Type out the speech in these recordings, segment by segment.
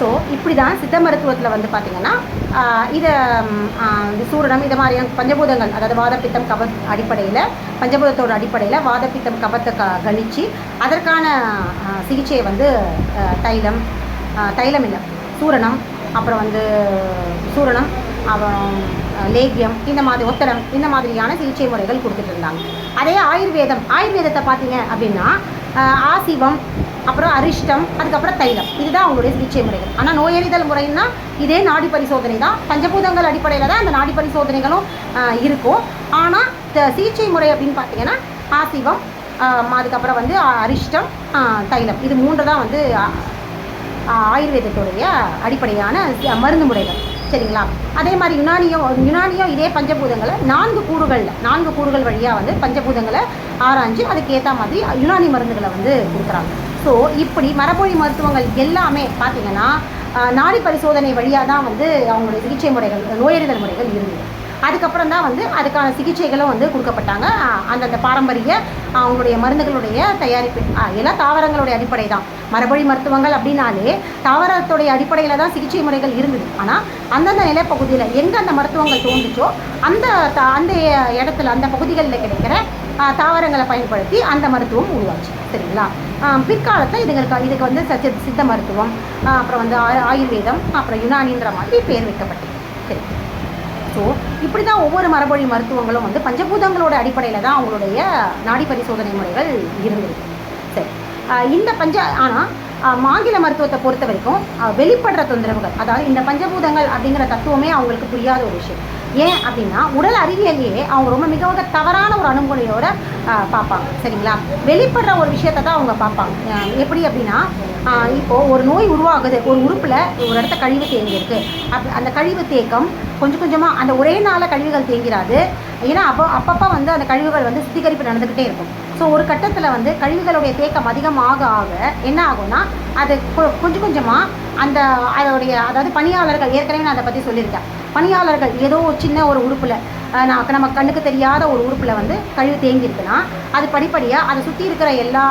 So இப்படி தான் சித்த மருத்துவத்தில் வந்து பார்த்திங்கன்னா இதை இந்த சூரணம் இது மாதிரியான பஞ்சபூதங்கள் அதாவது வாதப்பித்தம் கப அடிப்படையில் பஞ்சபூதத்தோட அடிப்படையில் வாதப்பித்தம் கபத்தை க கணித்து அதற்கான சிகிச்சையை வந்து தைலம் தைலம் இல்லை சூரணம் அப்புறம் வந்து சூரணம் அப்புறம் லேகியம் இந்த மாதிரி ஒத்தடம் இந்த மாதிரியான சிகிச்சை முறைகள் கொடுத்துட்டு இருந்தாங்க. அதே ஆயுர்வேதம் ஆயுர்வேதத்தை பார்த்தீங்க அப்படின்னா ஆசிவம் அப்புறம் அரிஷ்டம் அதுக்கப்புறம் தைலம். இதுதான் அவங்களுடைய சிகிச்சை முறைகள். ஆனால் நோயறிதல் முறைன்னா இதே நாடி பரிசோதனை தான். பஞ்சபூதங்கள் அடிப்படையில் தான் அந்த நாடி பரிசோதனைகளும் இருக்கும். ஆனால் த- சிகிச்சை முறை அப்படின்னு பார்த்தீங்கன்னா ஆசிவம் அதுக்கப்புறம் வந்து அரிஷ்டம் தைலம். இது மூன்று தான் வந்து ஆயுர்வேதத்துடைய அடிப்படையான மருந்து முறைகள். சரிங்களா? அதே மாதிரி யுனானியும் யுனானியும் இதே பஞ்சபூதங்களை நான்கு கூறுகளில் நான்கு கூறுகள் வழியாக வந்து பஞ்சபூதங்களை ஆராய்ஞ்சு அதுக்கு ஏற்ற மாதிரி யுனானி மருந்துகளை வந்து கொடுக்குறாங்க. ஸோ இப்படி மரபொழி மருத்துவங்கள் எல்லாமே பார்த்தீங்கன்னா நாடி பரிசோதனை வழியாக தான் வந்து அவங்களுடைய சிகிச்சை முறைகள் நோயறிதல் முறைகள் இருந்தது. அதுக்கப்புறம் தான் வந்து அதுக்கான சிகிச்சைகளும் வந்து கொடுக்கப்பட்டாங்க. அந்தந்த பாரம்பரிய அவங்களுடைய மருந்துகளுடைய தயாரிப்பு எல்லாம் தாவரங்களுடைய அடிப்படை தான். மரபொழி மருத்துவங்கள் அப்படின்னாலே தாவரத்துடைய அடிப்படையில் தான் சிகிச்சை முறைகள் இருந்தது. ஆனால் அந்தந்த நிலப்பகுதியில் எங்கே அந்த மருத்துவங்கள் தோன்றுச்சோ அந்த த- அந்த இடத்துல அந்த பகுதிகளில் கிடைக்கிற தாவரங்களை பயன்படுத்தி அந்த மருத்துவம் உருவாச்சு. சரிங்களா? பிற்காலத்தில் இதுங்களுக்கு இதுக்கு வந்து சச்ச சித்த மருத்துவம் அப்புறம் வந்து ஆயுர்வேதம் அப்புறம் யுனானின்ற மாதிரி பேர் வைக்கப்பட்டது. சரி. ஸோ இப்படி தான் ஒவ்வொரு மரபொழி மருத்துவங்களும் வந்து பஞ்சபூதங்களோட அடிப்படையில் தான் அவங்களுடைய நாடி பரிசோதனை முறைகள் இருந்திருக்கு. சரி. இந்த பஞ்ச ஆனால் மாங்கில மருத்துவத்தை பொறுத்த வரைக்கும் வெளிப்படுற தொந்தரவுகள் அதாவது இந்த பஞ்சபூதங்கள் அப்படிங்கிற தத்துவமே அவங்களுக்கு புரியாத ஒரு விஷயம். ஏன் அப்படின்னா உடல் அறிவியலையே அவங்க ரொம்ப மிக மிக தவறான ஒரு அணுகுமுறையோட பார்ப்பாங்க. சரிங்களா? வெளிப்படுற ஒரு விஷயத்தை தான் அவங்க பார்ப்பாங்க. எப்படி அப்படின்னா இப்போது ஒரு நோய் உருவாகுது ஒரு உறுப்பில் ஒரு இடத்த கழிவு தேங்கியிருக்கு. அப் அந்த கழிவு தேக்கம் கொஞ்சம் கொஞ்சமாக அந்த ஒரே நாளில் கழிவுகள் தேங்கிறாது. ஏன்னா அப்போ அப்பப்போ வந்து அந்த கழிவுகள் வந்து சுத்திகரிப்பு நடந்துக்கிட்டே இருக்கும். ஸோ ஒரு கட்டத்தில் வந்து கழிவுகளுடைய தேக்கம் அதிகமாக ஆக என்ன ஆகும்னா அது கொஞ்சம் கொஞ்சமாக அந்த அதோடைய அதாவது பணியாளர்கள் ஏற்கனவே நான் அதை பற்றி சொல்லியிருக்கேன். பணியாளர்கள் ஏதோ ஒரு சின்ன ஒரு உறுப்பில் நான் நம்ம கண்ணுக்கு தெரியாத ஒரு உறுப்பில் வந்து கழிவு தேங்கி இருக்குன்னா அது படிப்படியாக அதை சுற்றி இருக்கிற எல்லா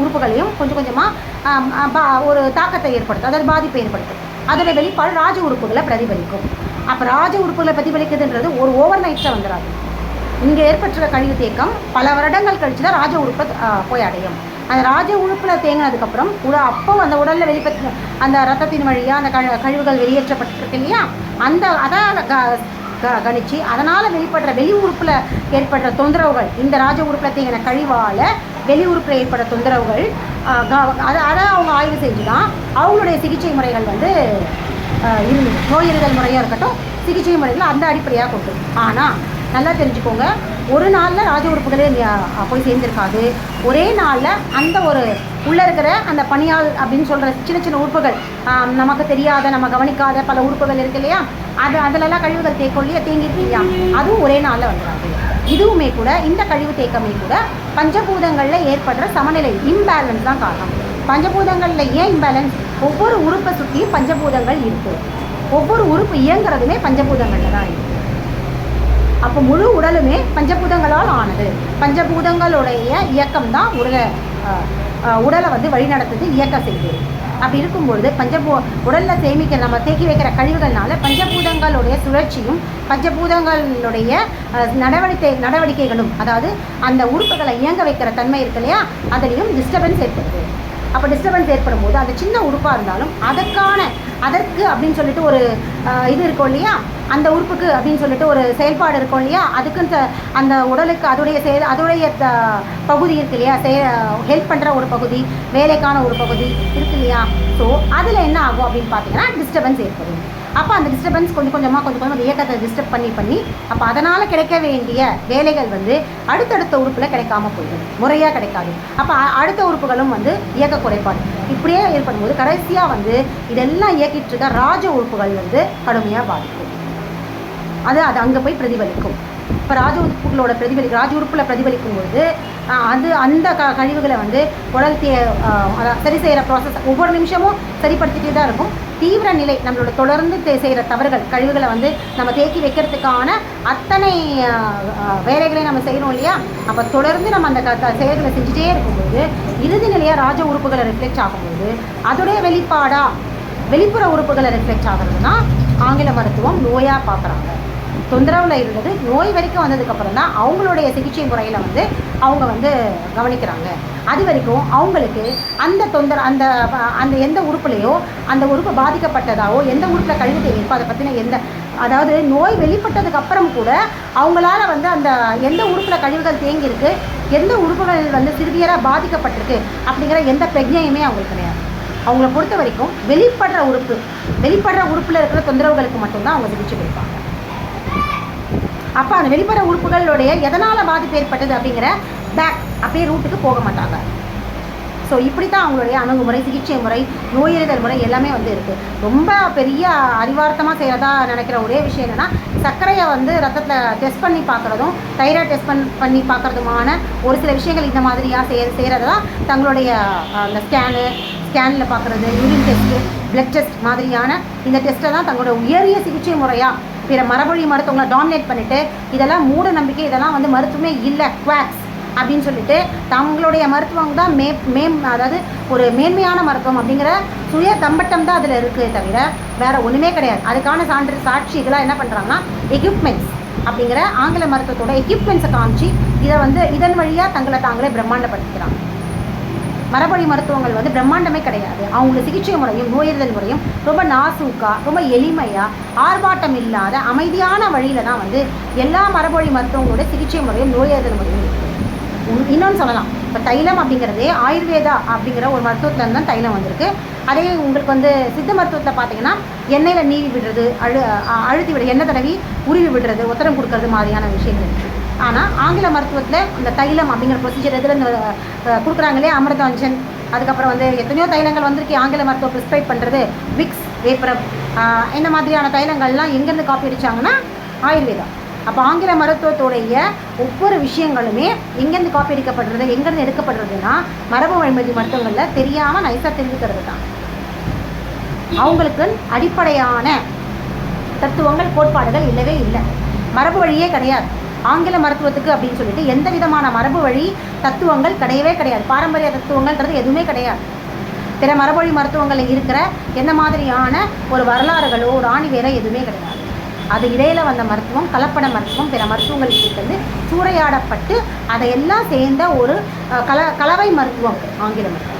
உறுப்புகளையும் கொஞ்சம் கொஞ்சமாக ஒரு தாக்கத்தை ஏற்படுத்தும் அதாவது பாதிப்பை ஏற்படுத்தும். அதோட வெளிப்பாடு ராஜ உறுப்புகளை பிரதிபலிக்கும். அப்போ ராஜ உறுப்புகளை பிரதிபலிக்குதுன்றது ஒரு ஓவர் நைட்டில் வந்துடாது இங்கே ஏற்பட்டுள்ள கழிவு தேக்கம் பல வருடங்கள் கழிச்சு தான் ராஜ உறுப்பை போய் அடையும். அந்த ராஜ உறுப்பில் தேங்கினதுக்கப்புறம் உட அப்போ அந்த உடலில் வெளிப்பட்டு அந்த ரத்தத்தின் வழியாக அந்த கழ கழிவுகள் வெளியேற்றப்பட்டிருக்கு இல்லையா? அந்த அதான் க- க- கணிச்சு அதனால் வெளிப்படுற வெளி உறுப்பில் ஏற்படுற தொந்தரவுகள் இந்த ராஜ உறுப்பில் தேங்கின கழிவால் வெளி உறுப்பில் ஏற்படுற தொந்தரவுகள் க- அதை அதை அவங்க ஆய்வு செஞ்சு தான் அவங்களுடைய சிகிச்சை முறைகள் வந்து ஆஹ், இருந்தது நோயறிதல் முறையாக இருக்கட்டும் சிகிச்சை முறைகள் அந்த அடிப்படையாக கொண்டு. ஆனால் நல்லா தெரிஞ்சுக்கோங்க ஒரு நாளில் ராஜ உறுப்புகளே போய் சேர்ந்திருக்காது. ஒரே நாளில் அந்த ஒரு உள்ளே இருக்கிற அந்த பணியாள் அப்படின்னு சொல்கிற சின்ன சின்ன உறுப்புகள் நமக்கு தெரியாத நம்ம கவனிக்காத பல உறுப்புகள் இருக்கு இல்லையா? அது அதிலெல்லாம் கழிவுகள் தேக்கம் இல்லையா இல்லையா? அதுவும் ஒரே நாளில் வந்துடாது. இதுவுமே கூட இந்த கழிவு தேக்கமே கூட பஞ்சபூதங்களில் ஏற்படுற சமநிலை இம்பேலன்ஸ் தான் காரணம். பஞ்சபூதங்களில் ஏன் இம்பேலன்ஸ் ஒவ்வொரு உறுப்பை சுற்றியும் பஞ்சபூதங்கள் இருக்குது ஒவ்வொரு உறுப்பு இயங்குறதுமே பஞ்சபூதங்களில் தான் இருக்குது அப்போ முழு உடலுமே பஞ்சபூதங்களால் ஆனது. பஞ்சபூதங்களுடைய இயக்கம் தான் உடலை உடலை வந்து வழிநடத்துது இயக்க செய்து. அப்படி இருக்கும்பொழுது பஞ்சபூ உடலில் சேமிக்கிற நம்ம தேக்கி வைக்கிற கழிவுகள்னால பஞ்சபூதங்களுடைய சுழற்சியும் பஞ்சபூதங்களுடைய நடவடிக்கை நடவடிக்கைகளும் அதாவது அந்த உறுப்புகளை இயங்க வைக்கிற தன்மை இருக்கு இல்லையா? அதுலேயும் டிஸ்டர்பன்ஸ் ஏற்படுது. அப்போ டிஸ்டர்பன்ஸ் ஏற்படும் போது அது சின்ன உறுப்பாக இருந்தாலும் அதற்கான அதற்கு அப்படின்னு சொல்லிட்டு ஒரு இது இருக்கும் இல்லையா? அந்த உறுப்புக்கு அப்படின்னு சொல்லிட்டு ஒரு செயல்பாடு இருக்கும் இல்லையா? அதுக்குன்னு அந்த உடலுக்கு அதோடைய செயல் அதோடைய பகுதி இருக்கு இல்லையா? ஹெல்ப் பண்ணுற ஒரு பகுதி வேலைக்கான ஒரு பகுதி இருக்கு இல்லையா? ஸோ அதில் என்ன ஆகும் அப்படின்னு பார்த்தீங்கன்னா டிஸ்டர்பன்ஸ் ஏற்படும். அப்போ அந்த டிஸ்டர்பன்ஸ் கொஞ்சம் கொஞ்சமாக கொஞ்சம் கொஞ்சமாக அந்த இயக்கத்தை டிஸ்டர்ப் பண்ணி பண்ணி அப்போ அதனால் கிடைக்க வேண்டிய வேலைகள் வந்து அடுத்தடுத்த உறுப்பில் கிடைக்காம போயிடும். முறையாக கிடைக்காது. அப்போ அடுத்த உறுப்புகளும் வந்து இயக்க குறைபாடு. இப்படியே ஏற்படும் போது கடைசியாக வந்து இதெல்லாம் இயக்கிட்டு இருக்க ராஜ உறுப்புகள் வந்து கடுமையாக பாதிக்கும். அது அது அங்கே போய் பிரதிபலிக்கும். இப்போ ராஜ உறுப்புகளோட பிரதிபலி ராஜ உறுப்பில் பிரதிபலிக்கும் பொழுது அது அந்த க கழிவுகளை வந்து உடல் தே சரி செய்கிற ப்ராசஸ் ஒவ்வொரு நிமிஷமும் சரிப்படுத்திட்டே தான் இருக்கும். தீவிர நிலை நம்மளோட தொடர்ந்து தே- செய்கிற தவறுகள் கழிவுகளை வந்து நம்ம தேக்கி வைக்கிறதுக்கான அத்தனை வேலைகளை நம்ம செய்கிறோம் இல்லையா? அப்போ தொடர்ந்து நம்ம அந்த க செயல்களை செஞ்சுட்டே இருக்கும்போது இறுதி நிலையாக ராஜ உறுப்புகளை ரிஃப்ளெக்ட் ஆகும்போது அதோடைய வெளிப்பாடாக வெளிப்புற உறுப்புகளை ரிஃப்ளெக்ட் ஆகிறது தான் ஆங்கில மருத்துவம் நோயாக பார்க்குறாங்க. தொந்தரவில் இருந்தது நோய் வரைக்கும் வந்ததுக்கப்புறம் தான் அவங்களுடைய சிகிச்சை முறையில் வந்து அவங்க வந்து கவனிக்கிறாங்க. அது வரைக்கும் அவங்களுக்கு அந்த தொந்தர அந்த அந்த எந்த உறுப்புலையோ அந்த உறுப்பு பாதிக்கப்பட்டதாவோ எந்த உறுப்பில் கழிவு தேங்கி இருக்கோ அதை பற்றின எந்த அதாவது நோய் வெளிப்பட்டதுக்கு அப்புறம் கூட அவங்களால வந்து அந்த எந்த உறுப்பில் கழிவுகள் தேங்கியிருக்கு எந்த உறுப்புகள் வந்து சிறுவியராக பாதிக்கப்பட்டிருக்கு அப்படிங்கிற எந்த பிரஜையுமே அவங்களுக்கு கிடையாது. அவங்கள பொறுத்த வரைக்கும் வெளிப்படுற உறுப்பு வெளிப்படுற உறுப்பில் இருக்கிற தொந்தரவுகளுக்கு மட்டும்தான் அவங்க சிகிச்சை கொடுப்பாங்க. அப்போ அந்த வெளிப்புற உறுப்புகளுடைய எதனால் பாதிப்பு ஏற்பட்டது அப்படிங்கிற பேக் அப்படியே ரூட்டுக்கு போக மாட்டாங்க. ஸோ இப்படி தான் அவங்களுடைய அணுகுமுறை சிகிச்சை முறை நோயறிதல் முறை எல்லாமே வந்து இருக்குது ரொம்ப பெரிய அறிவார்த்தமாக செய்கிறதா நினைக்கிற ஒரே விஷயம் என்னென்னா சர்க்கரையை வந்து ரத்தத்தில் டெஸ்ட் பண்ணி பார்க்குறதும் தைராய்டு டெஸ்ட் பண் பண்ணி பார்க்குறதுமான ஒரு சில விஷயங்கள் இந்த மாதிரியாக செய் செய்கிறது தான் தங்களுடைய அந்த ஸ்கேனு ஸ்கேனில் பார்க்குறது யூரின் டெஸ்ட்டு பிளட் டெஸ்ட் மாதிரியான இந்த டெஸ்ட்டை தான் தங்களோட உயரிய சிகிச்சை முறையாக பிற மரபொழி மருத்துவங்களை டாமினேட் பண்ணிவிட்டு இதெல்லாம் மூட நம்பிக்கை இதெல்லாம் வந்து மருத்துவமே இல்லை குவாக்ஸ் அப்படின்னு சொல்லிட்டு தங்களுடைய மருத்துவம் தான் மே மேம் அதாவது ஒரு மேன்மையான மருத்துவம் அப்படிங்கிற சுய தம்பட்டம் தான் அதில் இருக்குது தவிர வேறு ஒன்றுமே கிடையாது. அதுக்கான சான்று சாட்சி இதெல்லாம் என்ன பண்ணுறாங்கன்னா எக்யூப்மெண்ட்ஸ் அப்படிங்கிற ஆங்கில மருத்துவத்தோட எக்யூப்மெண்ட்ஸை காமிச்சு இதை வந்து இதன் வழியாக தங்களை தாங்களே பிரம்மாண்டப்படுத்திக்கிறாங்க. மரபணி மருத்துவங்கள் வந்து பிரம்மாண்டமே கிடையாது. அவங்களோட சிகிச்சை முறையும் நோயறிதல் முறையும் ரொம்ப நாசூக்கா ரொம்ப எளிமையாக ஆர்ப்பாட்டம் இல்லாத அமைதியான வழியில தான் வந்து எல்லா மரபொழி மருத்துவங்களோட சிகிச்சை முறையும் நோயறிதல் முறையும் இன்னொன்று சொல்லலாம். இப்போ தைலம் அப்படிங்கிறதே ஆயுர்வேதா அப்படிங்கிற ஒரு மருத்துவத்துல தான் தைலம் வந்திருக்கு. அதே உங்களுக்கு வந்து சித்த மருத்துவத்தில் பார்த்தீங்கன்னா எண்ணெயில் நீவி விடுறது அழு அழுத்தி விட எண்ணெய் தடவி உருவி விடுறது உத்தரம் கொடுக்கறது மாதிரியான விஷயங்கள் இருக்குது ஆனால் ஆங்கில மருத்துவத்தில் இந்த தைலம் அப்படிங்கிற ப்ரொசீஜர் எதில் இந்த கொடுக்குறாங்களே அமிர்தாஞ்சன்? அதுக்கப்புறம் வந்து எத்தனையோ தைலங்கள் வந்திருக்கு ஆங்கில மருத்துவம் ப்ரிஸ்கிரைப் பண்ணுறது விக்ஸ் வேப்பரம் இந்த மாதிரியான தைலங்கள்லாம் எங்கேருந்து காப்பி அடித்தாங்கன்னா ஆயுர்வேதம். அப்போ ஆங்கில மருத்துவத்துடைய ஒவ்வொரு விஷயங்களுமே எங்கேருந்து காப்பி அடிக்கப்படுறது எங்கேருந்து எடுக்கப்படுறதுன்னா மரபு வழிமதி மருத்துவங்களில் தெரியாமல் நைஸாக தெரிஞ்சுக்கிறது தான். அவங்களுக்கு அடிப்படையான தத்துவங்கள் கோட்பாடுகள் இல்லவே இல்லை. மரபு வழியே கிடையாது. ஆங்கில மருத்துவத்துக்கு அப்படின்னு சொல்லிட்டு எந்த விதமான மரபு வழி தத்துவங்கள் கிடையவே கிடையாது. பாரம்பரிய தத்துவங்கள்ன்றது எதுவுமே கிடையாது. பிற மரபொழி மருத்துவங்களில் இருக்கிற என்ன மாதிரியான ஒரு வரலாறுகளோ ராணி வேற எதுவுமே கிடையாது. அது இடையில வந்த மருத்துவம் கலப்பட மருத்துவம் பிற மருத்துவங்களுக்கு வந்து சூறையாடப்பட்டு அதையெல்லாம் சேர்ந்த ஒரு கல கலவை மருத்துவம் ஆங்கில மருத்துவம்.